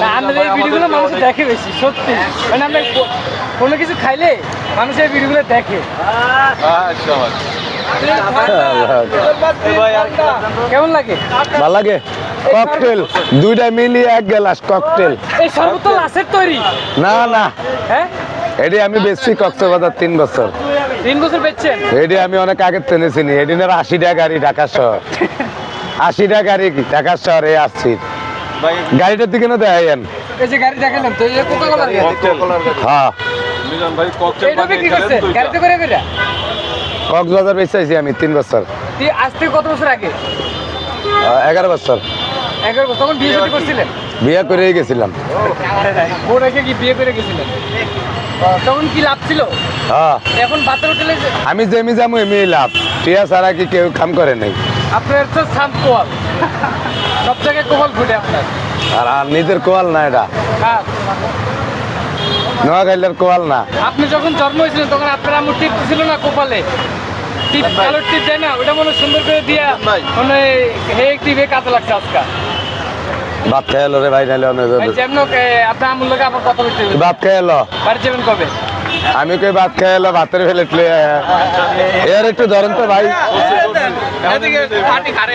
না, আমাদের এই ভিডিওগুলো মানুষ দেখে বেশি সত্যি। মানে আমরা কোনো কিছু খাইলে মানুষ এই ভিডিওগুলো দেখে। আচ্ছা কেমন লাগে? ভালো লাগে? ককটেল দুইটা মিলিয়ে এক গ্লাস ককটেল। এই শরবত তো লাশের তৈরি। না না। হ্যাঁ? এটি আমি বেশি কক্সবাজার তিন বছর। তিন বছর বেচছেন? এটি আমি অনেক আগে টেনে চিনি এদিনের আশি টাকা গাড়ি ঢাকা শহর। আশি টাকা গাড়ি ঢাকা শহরে আসছি। গাড়িটার দিকে না দেখেন এই যে গাড়ি দেখালাম তো এই যে গাড়ি। হ্যাঁ। ভাই ককটেল গাড়িতে করে করে? কক্সবাজার আমি তিন বছর। দিয়ে আজ থেকে কত বছর আগে? এগারো বছর। এগারো বছর তখন বিয়ে শাদী করছিলেন? বিয়ে করেই গেছিলাম। রেখে কি বিয়ে করে গেছিলেন? তখন কি লাভ ছিল? হ্যাঁ। এখন হোটেলে আমি জেমি যাব এমনি লাভ। টিয়া ছাড়া কি কেউ কাম করে নাই। আপনার তো শান্ত কোয়াল। সব জায়গায় কোয়াল ফুটে আপনার। আর আর নিজের কোয়াল না এটা। হ্যাঁ। নোয়াখাইলের কোয়াল না। আপনি যখন জন্ম হয়েছিলেন তখন আপনার আম্মু টিপ ছিল না কপালে? টিপ কালোর টিপ দেয় না? ওটা মনে সুন্দর করে দিয়া। মানে হে টিপে কাজে লাগছে আজকা ভাত খাই এলো রে ভাই নাইলে অনেক যেমন আপনার আম্মুর লোকে আবার কথা বলতে ভাত খাই এলো। বাড়ি যাবেন কবে? আমি কই ভাত খাই এলো ভাতের ফেলে এর একটু ধরেন তো ভাই। এদিকে পার্টি খারে